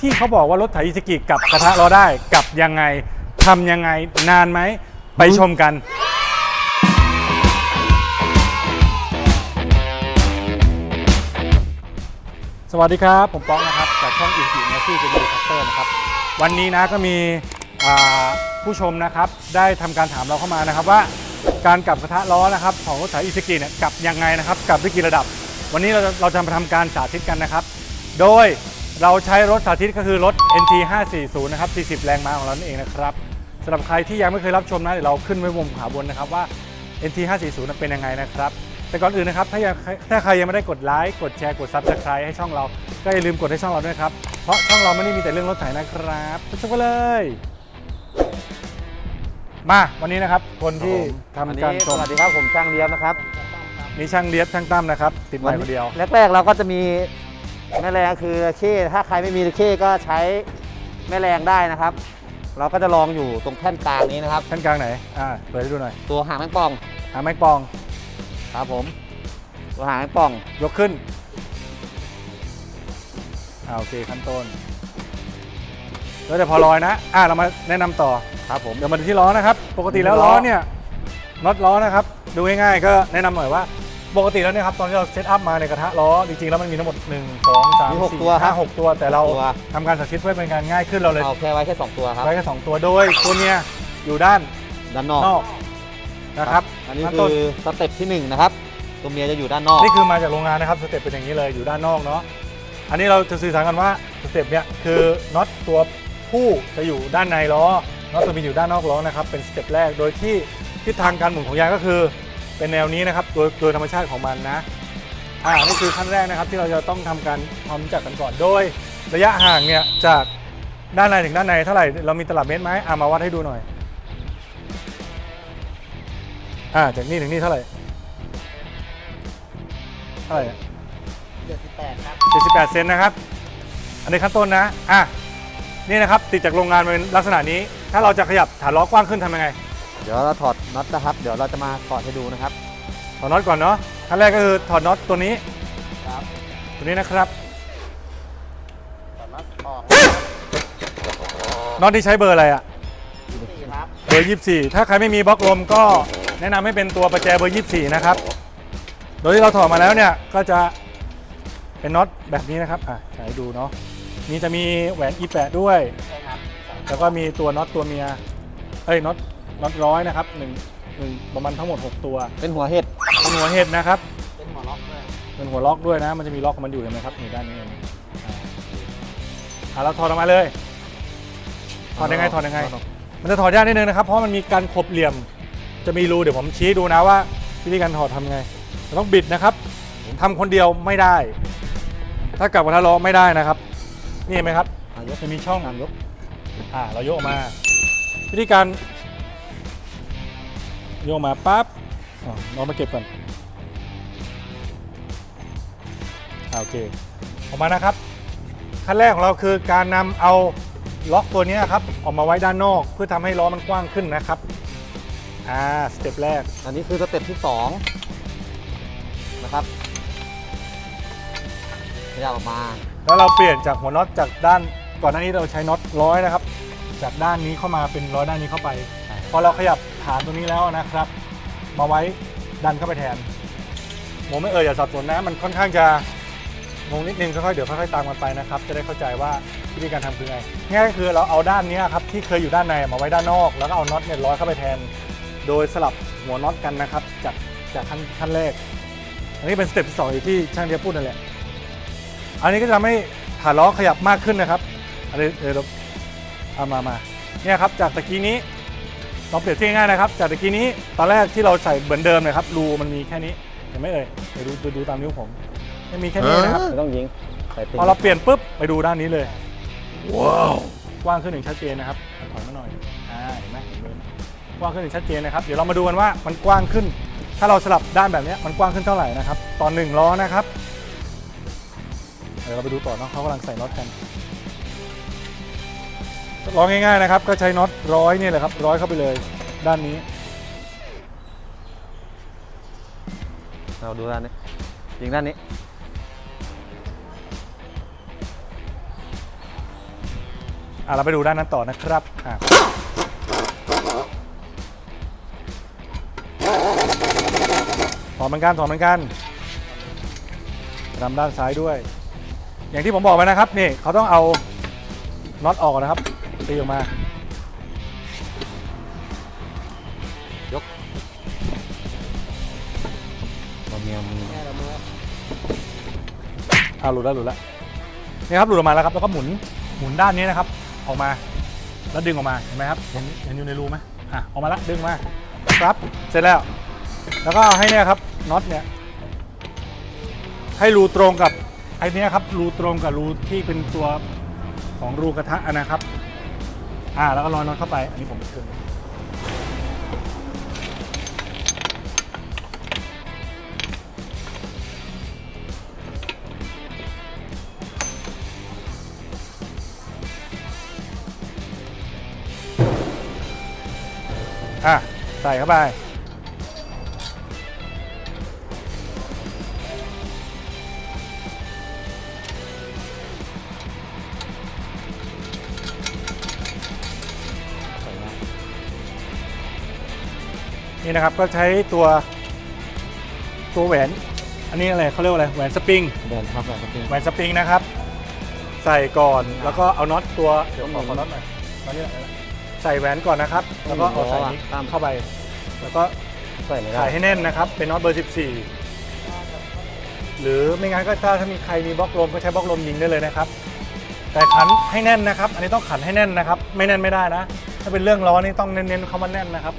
ที่เขาบอกว่ารถไถอิซากิกับกระทะล้อได้กับยังไงทำยังไงนานไหมไปชมกันสวัสดีครับ ผมป้องนะครับ จากช่องอินฟิเนซี่เป็นดีคัตเตอร์นะครับ วันนี้นะก็มีผู้ชมนะครับ ได้ทำการถามเราเข้ามานะครับ ว่าการกลับกระทะล้อนะครับ ของรถไถอิซากิเนี่ยกลับยังไงนะครับกลับได้กี่ระดับ วันนี้เราเราจะมาทำการสาธิตกันนะครับ โดย เราใช้รถสาธิตก็คือรถ NT 540นะครับ40 แรงม้าของเรานั่นเองนะครับสำหรับใครที่ยังไม่เคยรับชมนะเดี๋ยวเราขึ้นไว้มุมขวาบนนะครับว่า NT 540นั้นเป็นยังไงนะครับแต่ก่อนอื่นนะครับถ้ายังถ้าใครยังไม่ได้กดไลค์กดแชร์กด Subscribe ให้ช่องเรา ก็อย่าลืมกดให้ช่องเราด้วยครับเพราะช่องเราไม่ได้มีแต่เรื่องรถไถนะครับไปชมกันเลย มาวันนี้นะครับคนที่ทำอันการนี้ชสมวัสดีครับผมช่างเลี้ยบนะครับ มีช่างเลียบช่างตั้มนะครับติดไมค์คนเดียว แรกๆเราก็จะมี แม่แรงคือเข้ถ้าใครไม่มีเข้ก็ใช้แม่แรงได้นะครับ เราก็จะลองอยู่ตรงแท่นกลางนี้นะครับ ท่านกลางไหน อ่า เปิดให้ดูหน่อย ตัวหางแมงป่องหาไม้ปอง ครับผม ตัวหางแมงป่อง ยกขึ้น อ่า โอเค ขั้นต้น แล้วเดี๋ยวพอลอยนะ อ่า เรามาแนะนำต่อ ครับผม เดี๋ยวมาดูที่ล้อนะครับ ปกติแล้วล้ล้ออเนี่ย น็อตล้อนะครับ ดูง่ายๆก็แนะนำหน่อยว่า ปกติแล้วเนี่ยครับตอนที่เราเซตอัพมาในกระทะล้อจริงๆแล้วมันมีทั้งหมด 1 2 3 มีหก4 ตัวครับ5 6 ตัว แต่เราตัว ทำการสาธิตเพื่อเป็นการง่ายขึ้นเราเลยเอาแค่ไว้แค่สองตัวครับ ไว้แค่สองตัวโดยตัวเนี้ยอยู่ด้านด้านนอกนอกนะครับอันนี้ขั้คืต้นอสเต็ปที่หนึ่งนะครับตัวเมียจะอยู่ด้านนอกนี่คือมาจากโรงงานนะครับสเต็ปเป็นอย่างนี้เลยอยู่ด้านนอกเนาะอันนี้เราจะสื่อสารกันว่าสเต็ปเนี่ยคือน็อตตัวผู้จะอยู่ด้านในล้อน็อตตัวเมียอยู่ด้านนอกล้อนะครับเป็นสเต็ปแรกโดยที่ทิศทางการหมุนของยางก็คือ เป็นแนวนี้นะครับโดยโดยธรรมชาติของมันนะอ่านี่คือขั้นแรกนะครับ ที่เราจะต้องทำการความรู้จักกันก่อนโดย ระยะห่างเนี่ยจากด้านในถึงด้านในเท่าไหร่เรามีตลับเมตรไหมอ่ามาวัดให้ดูหน่อยอ่าจากนี่ถึงนี่เท่าไหร่เท่าไหร่เนี่ย78ครับ78เซนนะครับ อันนี้ขั้นต้นนะอะนี่นะครับติดจากโรงงานมาเป็นลักษณะนี้ ถ้าเราจะขยับฐานล้อกว้างขึ้นทำยังไง เดี๋ยวเราถอดน็อตนะครับ เดี๋ยวเราจะมาถอดให้ดูนะครับ ถอดน็อตก่อนเนาะขั้นแรกก็คือถอดน็อตตัวนี้ครับตัวนี้นะครับถอดน็อตออกน็อตที่ใช้เบอร์อะไรอะสี่ครับเบอร์ 24 ถ้าใครไม่มีบล็อกลมก็แนะนำให้เป็นตัวประแจเบอร์ 24 นะครับ โดยที่เราถอดมาแล้วเนี่ยก็จะเป็นน็อตแบบนี้นะครับอะใช้ดูเนาะนี่จะมีแหวนอีแปะด้วย ใช่ครับแล้วก็มีตัวน็อตตัวเมีย เอ้ยน็อต น็อตร้อยนะครับหนึ่งหนึ่งประมาณทั้งหมด 6 ตัว เป็นหัวเห็ด เป็นหัวเห็ดนะครับ เป็นหัวล็อกด้วย เป็นหัวล็อกด้วยนะ มันจะมีล็อกของมันอยู่เห็นไหมครับนี่ด้านนี้เองอ่าอะเราถอดออกมาเลย ถอดยังไง ถอดยังไง มันจะถอดยากนิดนึงนะครับ เพราะมันมีการขบเหลี่ยม จะมีรู เดี๋ยวผมชี้ดูนะว่าวิธีการถอดทำไงเราต้องบิดนะครับทำคนเดียวไม่ได้ ถ้ากลับกระทะล้อไม่ได้นะครับ นี่เห็นไหมครับอะยกจะมีช่องอะยกอ่าเราโยกออกมา วิธีการ โยกมาปั๊บอ๋อเรามาเก็บก่อนอ่าโอเคออกมานะครับ ขั้นแรกของเราคือการนำเอาล็อกตัวนี้ครับออกมาไว้ด้านนอก เพื่อทำให้ล้อมันกว้างขึ้นนะครับอ่าสเต็ปแรก อันนี้คือสเต็ปที่สองนะครับขยับออกมา แล้วเราเปลี่ยนจากหัวน็อตจากด้านก่อนหน้านี้เราใช้น็อตร้อยนะครับ จากด้านนี้เข้ามาเป็นร้อยด้านนี้เข้าไป พอเราขยับฐานตรงนี้แล้วนะครับ มาไว้ดันเข้าไปแทนผมไม่เอ่ยอย่าสับสนนะ มันค่อนข้างจะงงนิดนึงค่อยๆเดี๋ยวค่อยๆตามกันไปนะครับ จะได้เข้าใจว่าวิธีการทำคือไงง่ายก็คือเราเอาด้านนี้ครับที่เคยอยู่ด้านในมาไว้ด้านนอก แล้วก็เอาน็อตเนี่ยร้อยเข้าไปแทน โดยสลับหัวน็อตกันนะครับจากจากขั้นขั้นแรก อันนี้เป็นสเต็ปที่สองอย่ที่ช่างเดียพูดนั่นแหละอันนี้ก็จะทำให้ฐานล้อขยับมากขึ้นนะครับอันนี้เดี๋ยวเราเอามามาเนี่ยครับจากตะกี้นี้ ลองเปรียบเทียบง่ายๆนะครับ จากตะกี้นี้ตอนแรกที่เราใส่เหมือนเดิมนะครับรูมันมีแค่นี้เห็นไหมเอ่ยเดี๋ยวดูดูดูตามนิ้วผมไม่มีแค่นี้นะครับไม่ต้องยิงใส่ติ่งพอเราเปลี่ยนปุ๊บไปดูด้านนี้เลยว้าวกว้างขึ้นอย่างชัดเจนนะครับถอยมาหน่อยอ่าเห็นไหมเห็นไหมกว้างขึ้นอย่างชัดเจนนะครับเดี๋ยวเรามาดูกันว่ามันกว้างขึ้น ถ้าเราสลับด้านแบบเนี้ยมันกว้างขึ้นเท่าไหร่นะครับตอนหนึ่งล้อนะครับเดี๋ยวเราไปดูต่อเนาะเขากำลังใส่น็อตกัน ร้องง่ายๆนะครับ ก็ใช้น็อตร้อยเนี่ยแหละครับร้อยเข้าไปเลยด้านนี้ เราดูด้านนี้ยิงด้านนี้ อะเราไปดูด้านนั้นต่อนะครับอะถอดเหมือนกันถอดเหมือนกันทำด้านซ้ายด้วย อย่างที่ผมบอกไปนะครับนี่เขาต้องเอาน็อตออกนะครับ ตีออกมาเราเมียมืออ่าหลุดแล้วหลุดแล้วนี่ครับหลุดออกมาแล้วครับแล้วก็หมุนหมุนด้านนี้นะครับ ออกมา แล้วดึงออกมาเห็นไหมครับเห็นเห็นอยู่ในรูไหมอะออกมาแล้วดึงมาครับเสร็จแล้ว แล้วก็เอาให้เนี่ยครับน็อตเนี่ยให้รูตรงกับไอ้เนี้ยครับรูตรงกับรูที่เป็นตัวของรูกระทะนะครับ อ่าแล้วก็รอยน็อตเข้าไป อันนี้ผมขึ้นอะใส่เข้าไป นี่นะครับก็ใช้ตัวตัวแหวน อันนี้อะไรเขาเรียกว่าอะไรแหวนสปริงเดินครับแบบนี้แหวนสปริงนะครับ ใส่ก่อนแล้วก็เอาน็อตตัวเดี๋ยวขอขอน็อตหน่อยตอนนี้แหละใส่แหวนก่อนนะครับ แล้วก็เอาใส่นี้เข้าไป แล้วก็ใส่ไม่ได้ถ่ายให้แน่นนะครับ เป็นน็อตเบอร์ 14 หรือไม่งั้นก็ถ้าถ้ามีใครมีบล็อกลมก็ใช้บล็อกลมยิงได้เลยนะครับ แต่ขันให้แน่นนะครับ อันนี้ต้องขันให้แน่นนะครับ ไม่แน่นไม่ได้นะ ถ้าเป็นเรื่องล้อนี่ต้องเน้นๆคำว่าแน่นนะครับ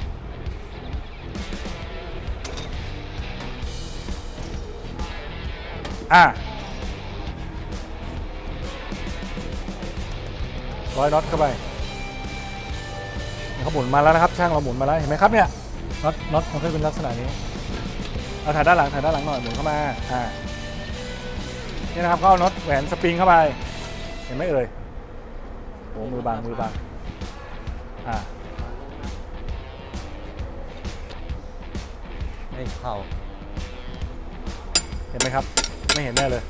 อะร้อยน็อตเข้าไปนี่เขาหมุนมาแล้วนะครับ ช่างเราหมุนมาแล้วเห็นไหมครับเนี่ยน็อตน็อตมันก็เป็นลักษณะนี้เอาถ่ายด้านหลังถ่ายด้านหลังหน่อยหมุนเข้ามาอ่านี่นะครับก็เอาน็อตแหวนสปริงเข้าไป เห็นไหมเอ่ยโอ้มือบางมือบางอ่าไม่เข้าเห็นไหมครับ ไม่เห็นแน่เลย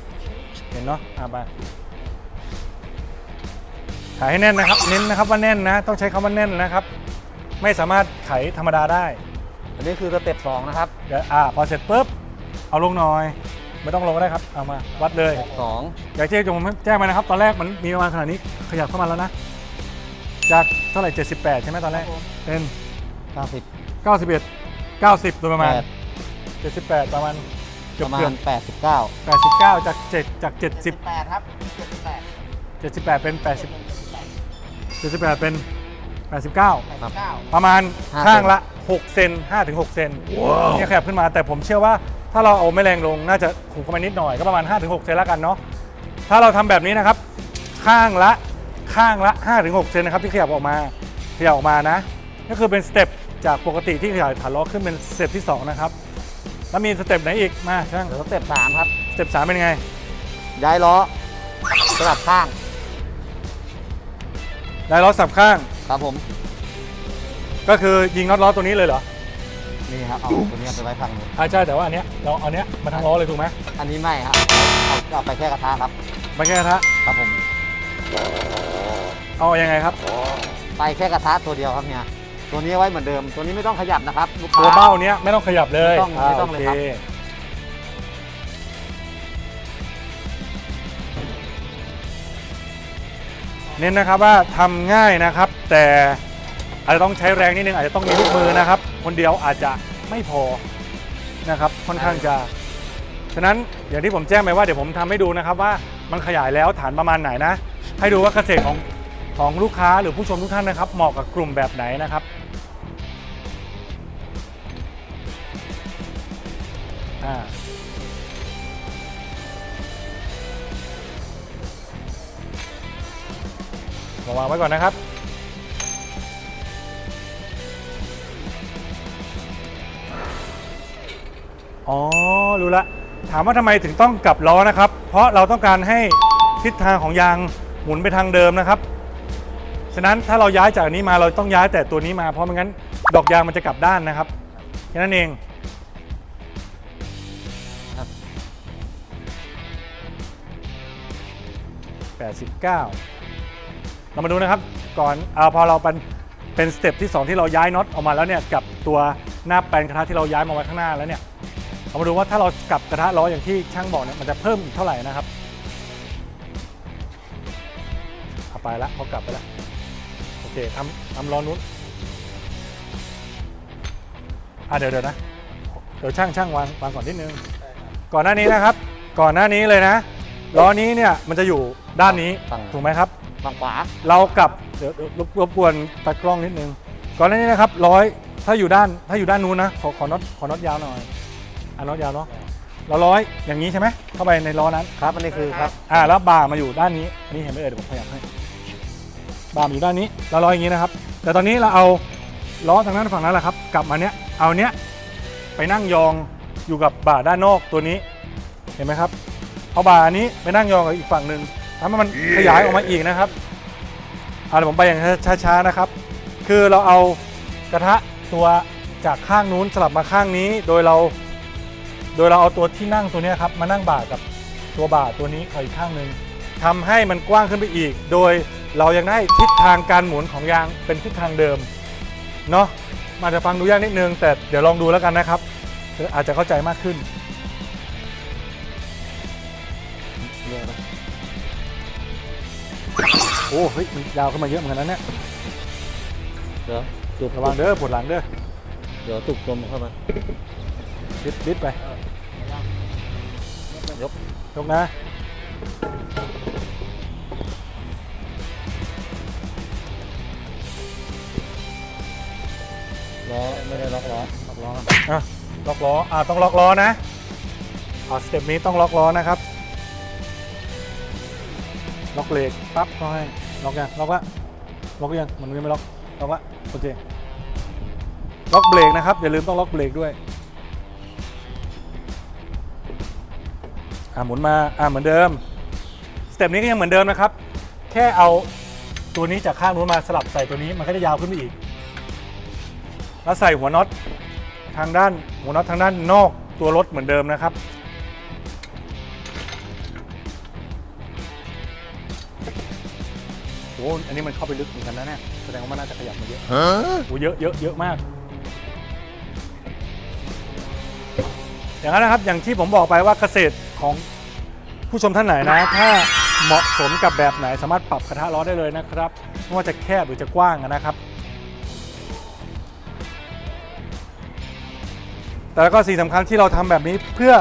เห็นเนาะอ่าไปถ่ายให้แน่นนะครับ เน้นนะครับว่าแน่นนะ ต้องใช้คำว่าแน่นนะครับ ไม่สามารถไขธรรมดาได้ อันนี้คือสเต็ปสองนะครับเดี๋ยวอ่าพอเสร็จปุ๊บเอาลงหน่อยไม่ต้องลงก็ได้ครับเอามาวัดเลยสองอย่างที่ผมแจ้งไปนะครับ ตอนแรกมันมีประมาณขนาดนี้ขยับเข้ามาแล้วนะ จากเท่าไหร่ 78 ใช่ไหมตอนแรกเป็นเก้าสิบ91 90โดยประมาณแปด78 ประมาณ เกืปอบระมาเกือณบแปดสิบเก้า89 จาก 7 จาก 70แปดครับเจ็ดสิบแปด78 เป็น 80 78 เป็น 89ครับประมาณห้าข้างละ 6 เซน5ถึง6เซนเนี่ยขยับขึ้นมาแต่ผมเชื่อว่าถ้าเราเอาไม่แรงลงน่าจะถูกเข้ามานิดหน่อยก็ประมาณ5ถึง6เซนแล้วกันเนาะถ้าเราทำแบบนี้นะครับ ข้างละข้างละ5ถึง6เซนนะครับที่ขยับออกมาขยับออกมานะก็คือเป็นสเต็ปจากปกติที่ขยายฐานล้อขึ้นเป็นสเต็ปที่2นะครับ แล้วมีสเต็ปไหนอีกมาช่างเดี๋ยวสเต็ปสามครับ สเต็ป3เป็นไง ย้ายล้อสลับข้างได้ล้อสับข้างครับผมก็คือยิงน็อตล้อตัวนี้เลยเหรอนี่ครับเอาตัวนี้ไปไว้ฝั่งนู้นอ่าใช่แต่ว่าอันเนี้ยเราเอาเนี้ยมาทางล้อเลยถูกไหมอันนี้ไม่ครับเอาเอาไปแค่กระทะครับไม่แค่กระทะครับผมเอายังไงครับ ไปแค่กระทะตัวเดียวครับเนี่ย ตัวนี้ไว้เหมือนเดิม ตัวนี้ไม่ต้องขยับนะครับลูกค้า ตัวเบ้าเนี้ยไม่ต้องขยับเลยไม่ต้องไม่ต้องเลยครับ โเน้นนะครับว่าทำง่ายนะครับ แต่อาจจะต้องใช้แรงนิดนึงอาจจะต้องมีลูกมือนะครับ คนเดียวอาจจะไม่พอนะครับค่อนข้างจะ ฉะนั้นอย่างที่ผมแจ้งไปว่าเดี๋ยวผมทำให้ดูนะครับว่ามันขยายแล้วฐานประมาณไหนนะ ให้ดูว่าเกษตรของของลูกค้าหรือผู้ชมทุกท่านนะครับ เหมาะกับกลุ่มแบบไหนนะครับ อ่ามาวางไว้ก่อนนะครับอ๋อ รู้ละ ถามว่าทำไมถึงต้องกลับล้อนะครับ เพราะเราต้องการให้ทิศทางของยางหมุนไปทางเดิมนะครับ ฉะนั้นถ้าเราย้ายจากนี้มาเราต้องย้ายแต่ตัวนี้มา เพราะไม่งั้นดอกยางมันจะกลับด้านนะครับแค่นั้นเอง 89 เรามาดูนะครับก่อนเอาพอเราเป็นเป็นสเต็ปที่ 2 ที่เราย้ายน็อตออกมาแล้วเนี่ยกับตัวหน้าแปลนกระทะที่เราย้ายมาไว้ข้างหน้าแล้วเนี่ยเรามาดูว่าถ้าเรากลับกระทะล้ออย่างที่ช่างบอกเนี่ยมันจะเพิ่มอีกเท่าไหร่นะครับเอาไปละเขากลับไปละโอเคทำทำล้อนู้นอะเดี๋ยวเดี๋ยวนะเดี๋ยวช่างช่างวางวางก่อนนิดนึงก่อนหน้านี้นะครับ ก่อนหน้านี้เลยนะ ล้อนี้เนี่ยมันจะอยู่ด้านนี้ฝั่ง ถูกไหมครับ ฝั่งขวา เรากลับเดี๋ยวรบรบกวนตากล้องนิดนึงก่อนหน้านี้นะครับร้อยถ้าอยู่ด้านถ้าอยู่ด้านนู้นนะขอขอน็อตขอน็อตยาวหน่อยอะน็อตยาวเนาะเราร้อยอย่างนี้ใช่ไหมเข้าไปในล้อนั้นครับอันนี้คือครับ อ่าแล้วบ่ามาอยู่ด้านนี้อันนี้เห็นไหมเอ่ยเดี๋ยวผมขยับให้บ่ามาอยู่ด้านนี้เราร้อยอย่างนี้นะครับ แต่ตอนนี้เราเอาล้อทางนั้นฝั่งนั้นแหละครับ กลับมาเนี้ยเอาเนี้ยไปนั่งยองอยู่กับบ่าด้านนอกตัวนี้เห็นไหมครับ เอาบ่าอันนี้ไปนั่งยองกับอีกฝั่งหนึ่งทำให้มันขยายออกมาอีกนะครับเอาเดี๋ยวผมไปอย่างช้าๆนะครับ คือเราเอากระทะตัวจากข้างนู้นสลับมาข้างนี้ โดยเรา โดยเราเอาตัวที่นั่งตัวเนี้ยครับมานั่งบ่ากับตัวบ่าตัวนี้เข้าอีกข้างหนึ่งทำให้มันกว้างขึ้นไปอีก โดยเรายังได้ทิศทางการหมุนของยางเป็นทิศทางเดิมเนาะมันอาจจะฟังดูยากนิดนึง แต่เดี๋ยวลองดูแล้วกันนะครับเดี๋ยวอาจจะเข้าใจมากขึ้น โอ้เฮ้ยมันยาวขึ้นมาเยอะเหมือนกันนะเนี่ยเดี๋ยวจุดระวังเด้อปวดหลังเด้อเดี๋ยวจุกลมเข้ามาบิดบิดไปยกยกนะล้อไม่ได้ล็อกล้อล็อกล้อกันอะล็อกล้ออะต้องล็อกล้อนะอ่าสเต็ปนี้ต้องล็อกล้อนะครับล็อกเบรกปั๊บก็ให้ ล็อกยังล็อกละล็อกยังมันยังไม่ล็อกล็อกละโอเคล็อกเบรกนะครับอย่าลืมต้องล็อกเบรกด้วยอ่าหมุนมาอ่าเหมือนเดิมสเต็ปนี้ก็ยังเหมือนเดิมนะครับ แค่เอาตัวนี้จากข้างนู้นมาสลับใส่ตัวนี้มันก็จะยาวขึ้นไปอีก แล้วใส่หัวน็อตทางด้านหัวน็อตทางด้านนอกตัวรถเหมือนเดิมนะครับ โอ้อันนี้มันเข้าไปลึกเหมือนกันนะเนี่ยแสดงว่ามันน่าจะขยับมาเยอะโอ้เยอะเยอะเยอะมาก อย่างนั้นนะครับอย่างที่ผมบอกไปว่าเกษตรของผู้ชมท่านไหนนะ ถ้าเหมาะสมกับแบบไหนสามารถปรับกระทะล้อได้เลยนะครับไม่ว่าจะแคบหรือจะกว้างนะครับ แต่แล้วก็สิ่งสำคัญที่เราทำแบบนี้เพื่อ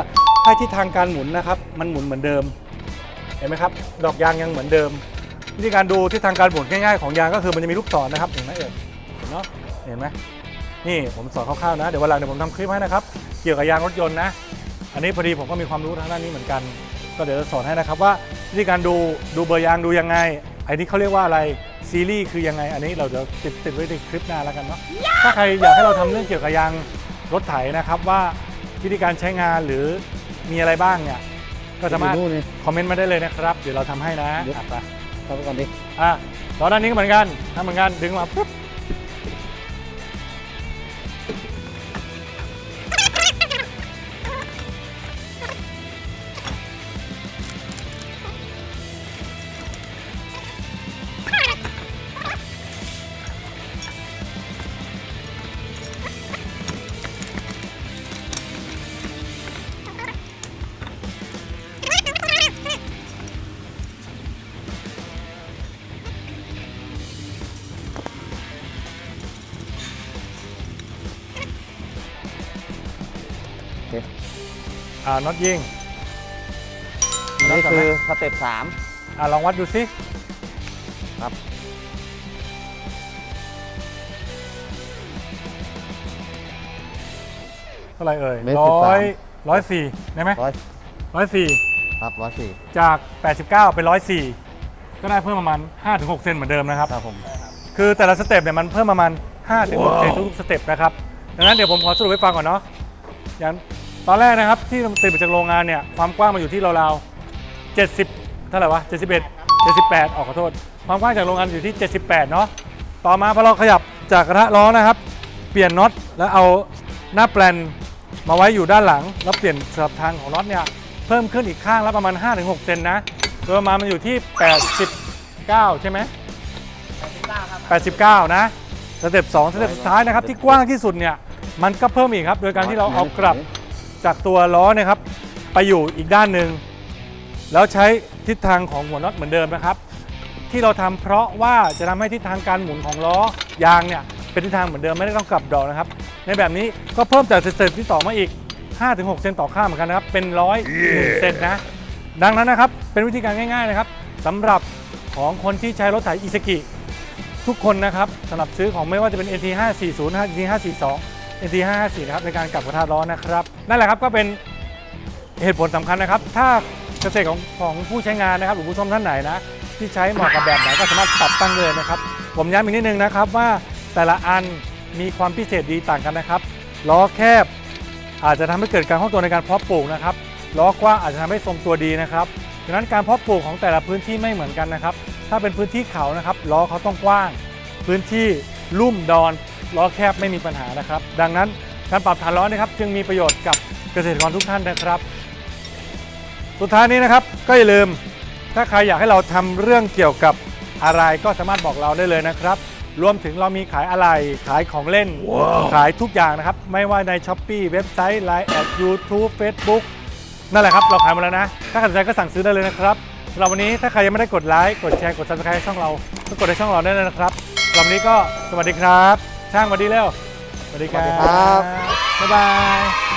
ให้ทิศทางการหมุนนะครับ มันหมุนเหมือนเดิม เห็นไหมครับ ดอกยางยังเหมือนเดิม วิธีการดูทิศทางการหมุนง่ายๆของยางก็คือมันจะมีลูกศรนะครับเห็นไหมเอ่ยเห็นเนาะเห็นไหมนี่ผมสอนคร่าวๆนะเดี๋ยววันหลังเดี๋ยวผมทำคลิปให้นะครับเกี่ยวกับยางรถยนต์นะ อันนี้พอดีผมก็มีความรู้ทางด้านนี้เหมือนกัน ก็เดี๋ยวจะสอนให้นะครับว่าวิธีการดูดูเบอร์ยางดูยังไงไอ้นี้เขาเรียกว่าอะไรซีรีส์คือยังไง อันนี้เราเดี๋ยวติดติดไว้ในคลิปหน้าแล้วกันเนาะถ้าใครอยากให้เราทำเรื่องเกี่ยวกับยางรถไถนะครับว่าวิธีการใช้งานหรือมีอะไรบ้างเนี่ยก็สามารถนู่นนี่คอมเมนต์มาได้เลยนะครับ เดี๋ยวเราทำให้นะยกอะไปเข้า ไปก่อนดิอะตอนด้านนี้ก็เหมือนกันทำเหมือนกันดึงมาปุ๊บ อ่าน็อตยิงอันนี่คือสเต็ปสามอ่าลองวัดดูสิครับเท่าไหร่เอ่ยเมตรร้สิบอสายมร้อยสี่ได้ไหมร้อยร้อยสี่ครับร้อยสี่จาก 89 เป็น104ก็ได้เพิ่มประมาณ 5-6 เซนเหมือนเดิมนะครับครับผมคือแต่ละสเต็ปเนี่ยมันเพิ่มประมาณ5-6เซนทุกๆสเต็ปนะครับดังนั้นเดี๋ยวผมขอสรุปให้ฟังก่อนเนาะอย่าง ตอนแรกนะครับที่ติดมาจากโรงงานเนี่ยความกว้างมาอยู่ที่ราวๆ70 เท่าไหร่วะ 71 78 ออกขอโทษ ความกว้างจากโรงงานอยู่ที่ 78 เนาะต่อมาพอเราขยับจากกระทะล้อนะครับ เปลี่ยนน็อตแล้วเอาหน้าแปลนมาไว้อยู่ด้านหลัง แล้วเปลี่ยนสลับทางของน็อตเนี่ยเพิ่มขึ้นอีกข้างละประมาณ 5-6 เซนนะโดยประมาณมันอยู่ที่ 89 ใช่ไหม89 นะสเต็ป2สเต็ปสุดท้ายนะครับที่กว้างที่สุดเนี่ยมันก็เพิ่มอีกครับ โดยการที่เราเอากลับ จากตัวล้อเนะครับไปอยู่อีกด้านหนึ่งแล้วใช้ทิศทางของหัวน็อตเหมือนเดิมนะครับ ที่เราทำเพราะว่าจะทำให้ทิศทางการหมุนของล้อยางเนี่ยเป็นทิศทางเหมือนเดิมไม่ได้ต้องกลับดอกนะครับ ในแบบนี้ก็เพิ่มจากเต็ปที่ต่อมาอีก 5-6 เซนต่อข้างเหมือนกันนะครับ เป็นร้อยเซนนะ ดังนั้นนะครับ เป็นวิธีการง่าย ๆนะครับสำหรับของคนที่ใช้รถไถอิซากิ ทุกคนนะครับสำหรับซื้อของไม่ว่าจะเป็น NT 540 NT 542 NT 554นะครับในการกลับกระทะล้อนนะครับนั่นแหละครับก็เป็นเหตุผลสำคัญนะครับ ถ้าเกษตรของของผู้ใช้งานนะครับหรือผู้ชมท่านไหนนะที่ใช้เหมาะกับแบบไหนก็สามารถปรับตั้งเลยนะครับ ผมย้ำอีกนิดนึงนะครับว่าแต่ละอันมีความพิเศษดีต่างกันนะครับล้อแคบอาจจะทำให้เกิดการคล่องตัวในการเพาะปลูกนะครับล้อกว้างอาจจะทำให้ทรงตัวดีนะครับดังนั้นการเพาะปลูกของแต่ละพื้นที่ไม่เหมือนกันนะครับ ถ้าเป็นพื้นที่เขานะครับล้อเขาต้องกว้าง พื้นที่ลุ่มดอน ล้อแคบไม่มีปัญหานะครับ ดังนั้นการปรับฐานล้อนะครับ จึงมีประโยชน์กับเกษตรกรทุกท่านนะครับ สุดท้ายนี้นะครับก็อย่าลืมถ้าใครอยากให้เราทำเรื่องเกี่ยวกับอะไรก็สามารถบอกเราได้เลยนะครับ รวมถึงเรามีขายอะไรขายของเล่นขายทุกอย่างนะครับ ไม่ว่าใน s h อ p e e เว็บไซต์ Line แอด YouTube Facebook นั่นแหละครับ เราขายหมาแล้วนะ ถ้าใครสนใจก็สั่งซื้อได้เลยนะครับสำหรับวันนี้ถ้าใครยังไม่ได้กดไลค์กดแชร์กด subscribe ให้ช่องเราก็กดในช่องเราได้เลยนะครับสำหรับวันนี้ก็สวัสดีครับ ช่างสวัสดีเร็วสวัสดีครัสวัสดีครับบ๊ายบาย